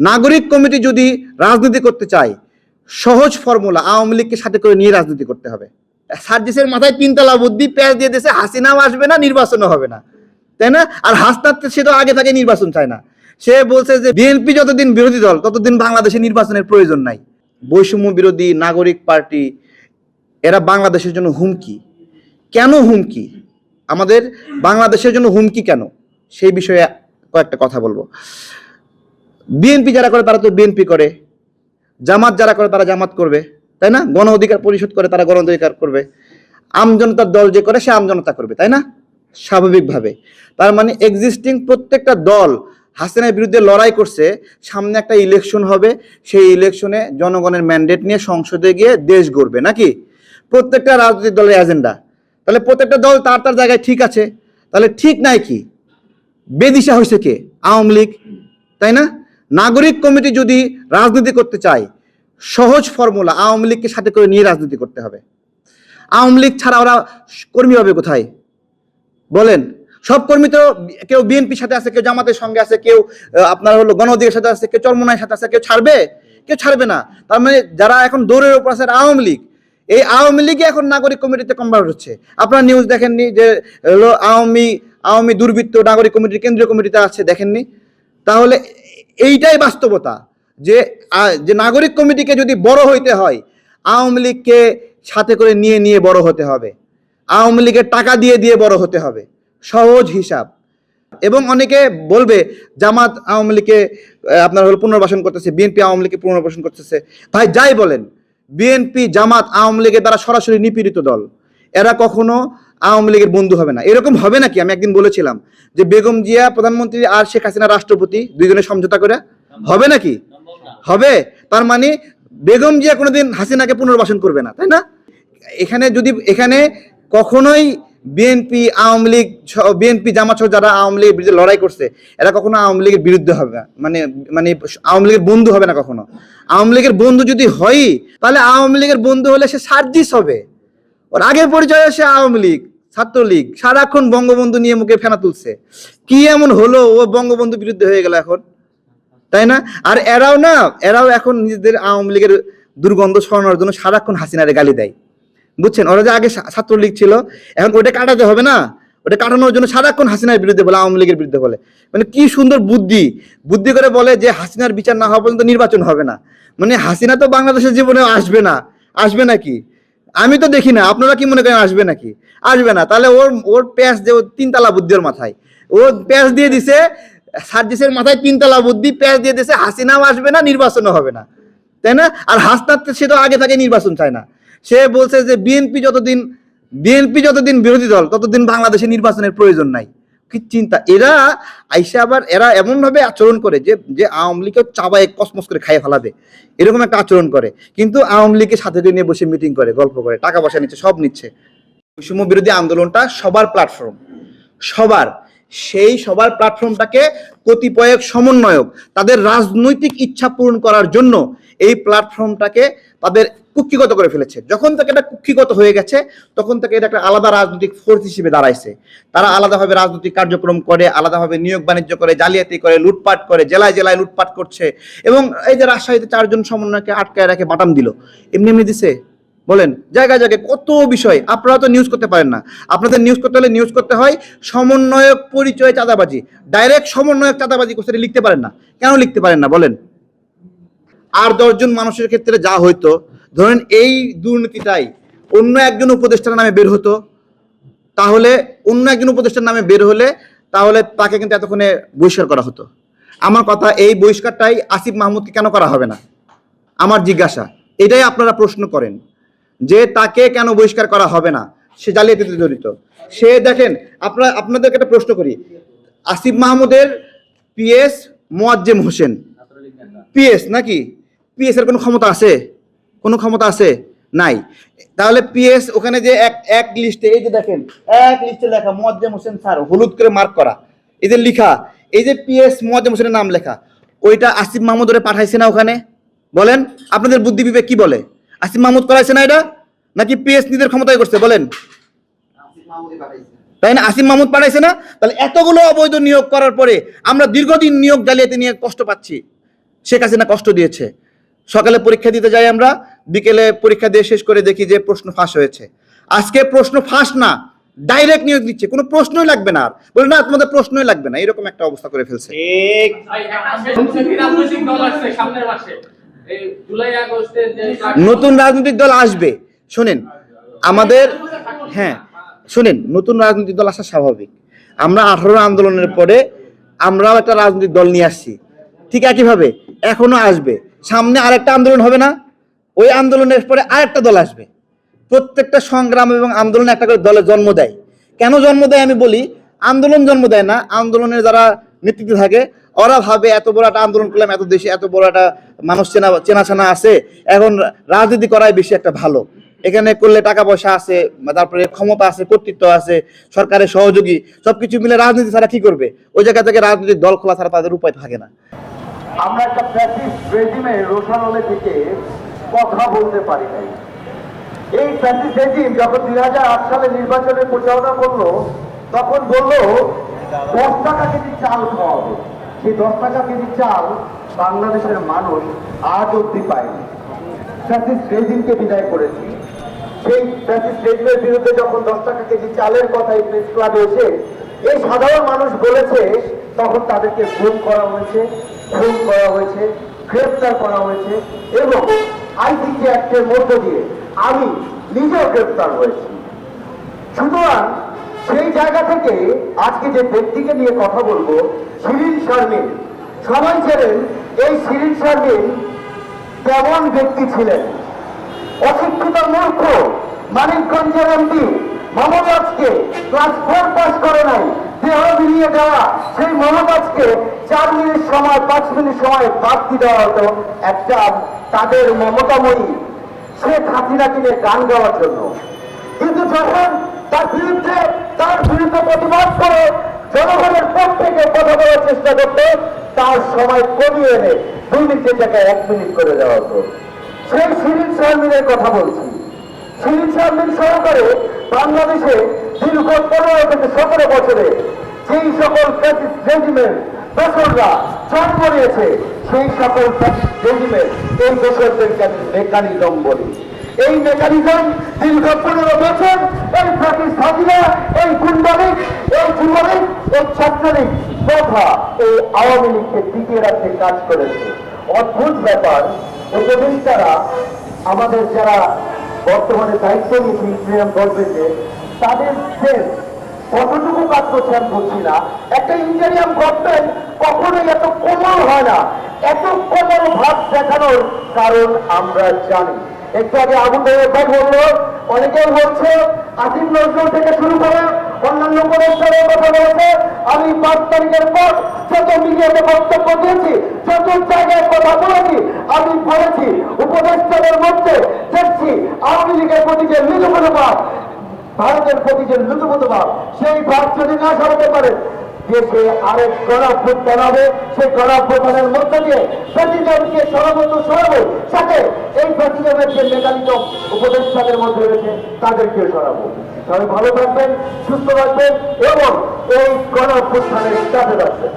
নাগরিক কমিটি যদি রাজনীতি করতে চায়, সহজ ফর্মুলা আওয়ামী লীগকে সাথে করে নিয়ে রাজনীতি করতে হবে। সার্জিসের মাথায় তিনতলা বুদ্ধি পেঁয়াজ দিয়ে দিয়েছে হাসিনাও আসবে না, নির্বাচনও হবে না। তাই না? আর হাসনাত সে তো আগে থাকে নির্বাচন চায় না। সে বলছে যে বিএনপি যতদিন বিরোধী দল, ততদিন বাংলাদেশে নির্বাচনের প্রয়োজন নাই। বৈষম্য বিরোধী নাগরিক পার্টি, এরা বাংলাদেশের জন্য হুমকি। কেন হুমকি? আমাদের বাংলাদেশের জন্য হুমকি কেন? সেই বিষয়ে কয়েকটা কথা বলব। বিএনপি যারা করে, তারা তো বিএনপি করে। জামাত যারা করে, তারা জামাত করবে। তাই না? গণ অধিকার পরিষদ করে, তারা গণ অধিকার করবে। আমজনতার দল যে করে, সে আমজনতা করবে, তাই না? স্বাভাবিকভাবে। তার মানে এক্সিস্টিং প্রত্যেকটা দল হাসিনার বিরুদ্ধে লড়াই করছে, সামনে একটা ইলেকশন হবে, সেই ইলেকশনে জনগণের ম্যান্ডেট নিয়ে সংসদে গিয়ে দেশ গড়বে, নাকি? প্রত্যেকটা রাজনৈতিক দলের এজেন্ডা তাহলে প্রত্যেকটা দল তার তার জায়গায় ঠিক আছে। তাহলে ঠিক নাই কি? বেদিশা হয়েছে কে? আওয়ামী লীগ, তাই না? নাগরিক কমিটি যদি রাজনীতি করতে চায়, সহজ ফর্মুলা আওয়ামী লীগকে সাথে করে নিয়ে রাজনীতি করতে হবে। আওয়ামী লীগ ছাড়া ওরা কর্মী হবে কোথায়? বলেন, সব কর্মী তো কেউ বিএনপির সাথে আছে, কেউ জামাতের সঙ্গে আছে, কেউ আপনার হলো গণ অধিকারের সাথে আছে, কেউ চরমনায়ের সাথে আছে, কেউ ছাড়বে? কেউ ছাড়বে না। তার মানে যারা এখন দৌড়ের উপর আছে আওয়ামী লীগ। এই আওয়ামী লীগে এখন নাগরিক কমিটিতে কনভার্ট হচ্ছে। আপনারা নিউজ দেখেননি যে আওয়ামী আওয়ামী দুর্বৃত্ত নাগরিক কমিটির কেন্দ্রীয় কমিটিতে আছে, দেখেননি? তাহলে এইটাই বাস্তবতা যে যে নাগরিক কমিটিকে যদি বড় হইতে হয়, আওয়ামী লীগকে সাথে করে নিয়ে নিয়ে বড় হতে হবে। আওয়ামী লীগের টাকা দিয়ে দিয়ে বড় হতে হবে। সহজ হিসাব। এবং অনেকে বলবে, জামাত আওয়ামী লীগকে আপনার হলো পুনর্বাসন করতেছে, বিএনপি আওয়ামী লীগকে পুনর্বাসন করতেছে। ভাই, যাই বলেন, বিএনপি, জামাত আওয়ামী লীগের দ্বারা সরাসরি নিপীড়িত দল। এরা কখনো আওয়ামী লীগের বন্ধু হবে না। এরকম হবে নাকি? আমি একদিন বলেছিলাম যে বেগম জিয়া, প্রধানমন্ত্রী আর শেখ হাসিনা রাষ্ট্রপতি দুইজনে সমঝোতা করে হবে নাকি? হবে। তার মানে বেগম জিয়া কোনোদিন হাসিনাকে পুনর্বাসন করবে না, তাই না? এখানে যদি, এখানে কখনোই বিএনপি, আওয়ামী লীগ বিএনপি জামাত যারা আওয়ামী লীগের বিরুদ্ধে লড়াই করছে, এরা কখনো আওয়ামী লীগের বিরুদ্ধে হবে না। মানে মানে আওয়ামী লীগের বন্ধু হবে না কখনো। আওয়ামী লীগের বন্ধু যদি হয় তাহলে আওয়ামী লীগের বন্ধু হলে সে সার্জিস হবে। ওর আগের পরিচয় সে আওয়ামী লীগ, ছাত্রলীগ, সারাক্ষণ বঙ্গবন্ধু নিয়ে মুখে ফেনা তুলছে। কি এমন হলো ও বঙ্গবন্ধু বিরুদ্ধে হয়ে গেল এখন? তাই না? আর এরাও না, এরাও এখন নিজেদের আওয়ামী লীগের দুর্গন্ধ ছড়ানোর জন্য সারাক্ষণ হাসিনারে গালি দেয়। বুঝছেন? ওরা যে আগে ছাত্রলীগ ছিল, এখন ওটা কাটাতে হবে না। ওটা কাটানোর জন্য সারাক্ষণ হাসিনার বিরুদ্ধে বলে, আওয়ামী লীগের বিরুদ্ধে বলে। মানে কি সুন্দর বুদ্ধি। বুদ্ধি করে বলে যে হাসিনার বিচার না হওয়া পর্যন্ত নির্বাচন হবে না। মানে হাসিনা তো বাংলাদেশের জীবনে আসবে না। আসবে নাকি? আমি তো দেখি না, আপনারা কি মনে করেন আসবে নাকি? আসবে না, তাহলে ওর ওর প্যাঁচ যে তিনতলা বুদ্ধি ওর মাথায়। ও প্যাঁচ দিয়ে দিছে, সার্জিসের মাথায় তিনতলা বুদ্ধি, প্যাঁচ দিয়ে দিছে, হাসিনাও আসবে না, নির্বাচনও হবে না। তাই না? আর হাসনাত, সে তো আগে থাকে নির্বাচন চায় না। সে বলছে যে, বিএনপি যতদিন বিএনপি যতদিন বিরোধী দল, ততদিন বাংলাদেশে নির্বাচনের প্রয়োজন নাই। চিন্তা? এরা আইসে আবার এরা এমনভাবে আচরণ করে যে যে আওয়ামী লীগকে চাবায়, কসমস করে খাইয়ে ফেলাবে। এরকম একটা আচরণ করে। কিন্তু আওয়ামী লীগের সাথে নিয়ে বসে মিটিং করে, গল্প করে, টাকা পয়সা নিচ্ছে, সব নিচ্ছে। বৈষম্য বিরোধী আন্দোলনটা সবার প্ল্যাটফর্ম সবার। সেই সবার প্ল্যাটফর্মটাকে কতিপয় সমন্বয়ক, তাদের রাজনৈতিক ইচ্ছা পূরণ করার জন্য এই প্ল্যাটফর্মটাকে তাদের কুক্ষিগত করে ফেলেছে। যখন থেকে এটা কুক্ষিগত হয়ে গেছে, তখন থেকে এটা একটা আলাদা রাজনৈতিক ফোর্স হিসেবে দাঁড়াইছে। তারা আলাদাভাবে রাজনৈতিক কার্যক্রম করে, আলাদাভাবে নিয়োগ বাণিজ্য করে, জালিয়াতি করে, লুটপাট করে, জেলায় জেলায় লুটপাট করছে এবং এই যে রাজশাহীতে চারজন সমন্বয়কে আটকায় রাখে বাটাম দিল, এমনি এমনি দিছে। বলেন জায়গায় জায়গায় কত বিষয়, আপনারা তো নিউজ করতে পারেন না। আপনাদের নিউজ করতে হলে নিউজ করতে হয় সমন্বয়ক পরিচয় চাঁদাবাজি। ডাইরেক্ট সমন্বয়ক চাঁদাবাজি করতে লিখতে পারেন না। কেন লিখতে পারেন না? বলেন। আর দশজন মানুষের ক্ষেত্রে যা হইতো, ধরেন এই দুর্নীতিটাই অন্য একজন উপদেষ্টার নামে বের হতো, তাহলে অন্য একজন উপদেষ্টার নামে বের হলে তাহলে তাকে কিন্তু এতক্ষণে বহিষ্কার করা হতো। আমার কথা, এই বহিষ্কারটাই আসিফ মাহমুদকে কেন করা হবে না? আমার জিজ্ঞাসা। এটাই আপনারা প্রশ্ন করেন। যে তাকে কেন বহিষ্কার করা হবে না? সে জালিয়াতিতে জড়িত। সে দেখেন, আপনারা, আপনাদেরকে একটা প্রশ্ন করি। আসিফ মাহমুদের পিএস মোয়াজ্জেম হোসেন। পিএস নাকি? পিএস এর কোনো ক্ষমতা আছে? কোনো ক্ষমতা আছে? নাই। তাহলে পিএস ওখানে যে এক এক লিস্টে এই যে দেখেন, এক লিস্টে লেখা, মোয়াজ্জেম হোসেন স্যার, হলুদ করে মার্ক করা। এই যে লিখা, এই যে পিএস মোয়াজ্জেম হোসেনের নাম লেখা, ওইটা আসিফ মাহমুদ ওরে পাঠাইছে না ওখানে? বলেন, আপনাদের বুদ্ধি বিবেক কি বলে? আসিফ মাহমুদ করাইছে না এটা? নাকি পিএস নিজের ক্ষমতায় করছে? বলেন। তাই না? আসিফ মাহমুদ পাঠাইছে না? তাহলে এতগুলো অবৈধ নিয়োগ করার পরে আমরা দীর্ঘদিন নিয়োগ জালিয়াতি নিয়ে কষ্ট পাচ্ছি। শেখ হাসিনা কষ্ট দিয়েছে। সকালে পরীক্ষা দিতে যাই আমরা বিকেলে পরীক্ষা দিয়ে শেষ করে দেখি যে প্রশ্ন ফাঁস হয়েছে। আজকে প্রশ্ন ফাঁস না ডাইরেক্ট নিয়োগ দিচ্ছে। কোনো প্রশ্নই লাগবে না আর। বলে না তোমাদের প্রশ্নই লাগবে না। এরকম একটা অবস্থা করে ফেলছে। ঠিক। ভাই, আজকে নতুন রাজনৈতিক দল আসবে। শোনেন, আমাদের হ্যাঁ শোনেন, নতুন রাজনৈতিক দল আসা স্বাভাবিক। আমরা আঠারো আন্দোলনের পরে আমরাও একটা রাজনৈতিক দল নিয়ে আসছি। ঠিক একইভাবে, এখনও আসবে। সামনে আরেকটা আন্দোলন হবে না। ওই আন্দোলনের পরে আরেকটা দল আসবে। প্রত্যেকটা সংগ্রাম এবং আন্দোলন একটা করে দলের জন্ম দেয়। কেন জন্ম দেয় আমি বলি, আন্দোলন জন্ম দেয় না। আন্দোলনের যারা নেতৃত্বে থাকে ওরা ভাবে এত বড় একটা আন্দোলন করলাম, এত দেশে এত বড় একটা মানুষ চেনা, চেনাশানা আছে। এখন রাজনীতি করাই বেশি একটা ভালো। এখানে করলে টাকা পয়সা আছে, তারপরে ক্ষমতা আছে, কর্তৃত্ব আছে, সরকারের সহযোগী, সবকিছু মিলে রাজনীতি ছাড়া কি করবে? ওই জায়গা থেকে রাজনৈতিক দল খোলা ছাড়া তাদের উপায় থাকে না। আমরা একটা ফ্যাসিস্ট রেজিমে রোশানলে থেকে কথা বলতে পারি নাই। এই ফ্যাসিস্ট রেজিম যখন দুই সালে নির্বাচনের প্রচারণা করল, তখন বলল, দশ টাকা কেজি চাল খাওয়াবে। সেই দশ টাকা কেজি চাল বাংলাদেশের মানুষ আজ অব্দি পায়নি। ফ্যাসিস্ট রেজিমকে বিদায় করেছি। সেই ফ্যাসিস্ট রেজিমের বিরুদ্ধে যখন দশ টাকা কেজি চালের কথা এই প্রেস ক্লাবে এসে এই সাধারণ মানুষ বলেছে, তখন তাদেরকে খুন করা হয়েছে, খুন করা হয়েছে গ্রেফতার করা হয়েছে এবং আইসিসি অ্যাক্টের মধ্য দিয়ে আমি নিজেও গ্রেফতার হয়েছি। সুতরাং সেই জায়গা থেকে আজকে যে ব্যক্তিকে নিয়ে কথা বলব, শিরিন শারমিন। সবাই ছিলেন এই শিরিন শারমিন কেমন ব্যক্তি ছিলেন? অশিক্ষিত মূর্খ, মানিকগঞ্জের এমপি, মমতাজকে ক্লাস ফোর পাস করে নাই, দেহ মিলিয়ে দেওয়া, সেই মমতাজকে চার মিনিট সময়, পাঁচ মিনিট সময় বাড়তি দেওয়া হতো একটা তাদের মমতাময়ী সে হাসিনা কিনে গান গাওয়ার জন্য। কিন্তু যখন তার বিরুদ্ধে তার বিরুদ্ধে প্রতিবাদ করে জনগণের পক্ষ থেকে কথা বলার চেষ্টা করতে তার সময় কমিয়ে এনে দুই মিনিটের জায়গায় এক মিনিট করে দেওয়া হতো সেই শিরিন শারমিনের কথা বলছি শিরিন শারমিন সহকারে বাংলাদেশে দীর্ঘ পনেরো থেকে সতেরো বছরে যেই সকল রেজিমেন্ট দোসররা জন্ম নিয়েছে সেই সকল রেজিমেন্ট এই দোসরদেরকে আমি মেকানিজম বলি এই মেকানিজম দীর্ঘ পনেরো বছর এই প্রতিষ্ঠানীরা এই গুন্ডালিক এই যুবলীগ এই ছাত্রলীগ তথা এই আওয়ামী লীগকে টিকিয়ে রাখতে কাজ করেছে। অদ্ভুত ব্যাপার, উপদেষ্টারা আমাদের যারা বর্তমানে দায়িত্ব নিয়েছে ইন্ডিয়ান গভর্নমেন্টে তাদের সেন্স কতটুকু কাজ করছে আমি বলছি না? একটা ইন্ডিয়ান গভর্নমেন্ট কখনোই এত কোমল হয় না, এত কোমল ভাব দেখানোর কারণ আমরা জানি। একটু আগে আগুন ভাই বলল, অনেকেই বলছে আসিফ নজরুল থেকে শুরু করে অন্যান্য উপদেষ্টারের কথা বলেছে। আমি পাঁচ তারিখের পর যত মিডিয়াতে বক্তব্য দিয়েছি, যত জায়গায় কথা বলেছি, আমি বলেছি উপদেষ্টাদের মধ্যে দেখছি আওয়ামী লীগের প্রতি যে মনোভাব ভারতের প্রতি যে লুতুপুতু সেই ভাব যদি না সরাতে পারে দেশে আরেক গণাভ্যুত্থান হবে সেই ফুটানের মধ্য দিয়ে প্রেসিডেন্টকে সর্বোচ্চ সরাবো। সাথে এই প্রেসিডেন্টের যে নেতালিত উপদেষ্টাদের মধ্যে রয়েছে তাদেরকে সরাবো। সবাই ভালো থাকবেন, সুস্থ থাকবেন এবং এই গণাভ্যুত্থানের কাছে থাকবেন